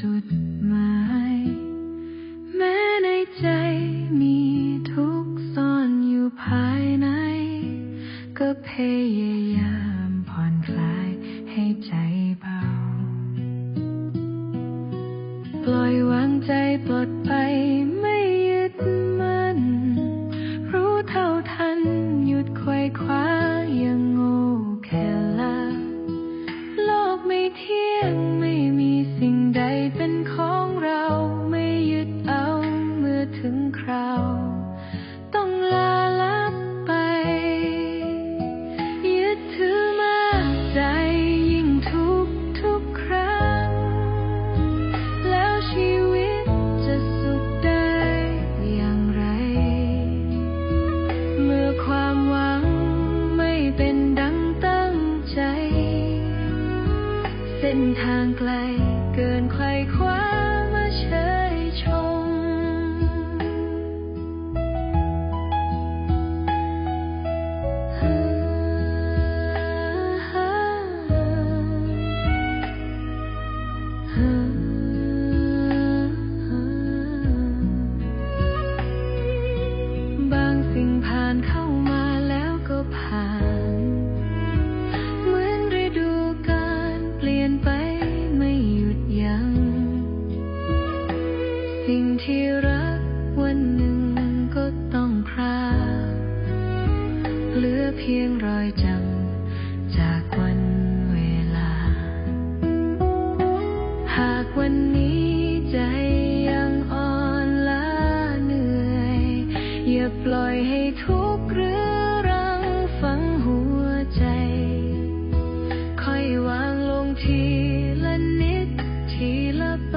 จุดหมาย แม้ในใจมีทุกซ่อนอยู่ภายใน ก็พยายามผ่อนคลายให้ใจเบา ปล่อยวางใจปลดไป เพียงรอยจำจากวันเวลา หากวันนี้ใจยังอ่อนล้าเหนื่อย อย่าปล่อยให้ทุกข์เรือรังฝังหัวใจคอยวางลงทีละนิดทีละไป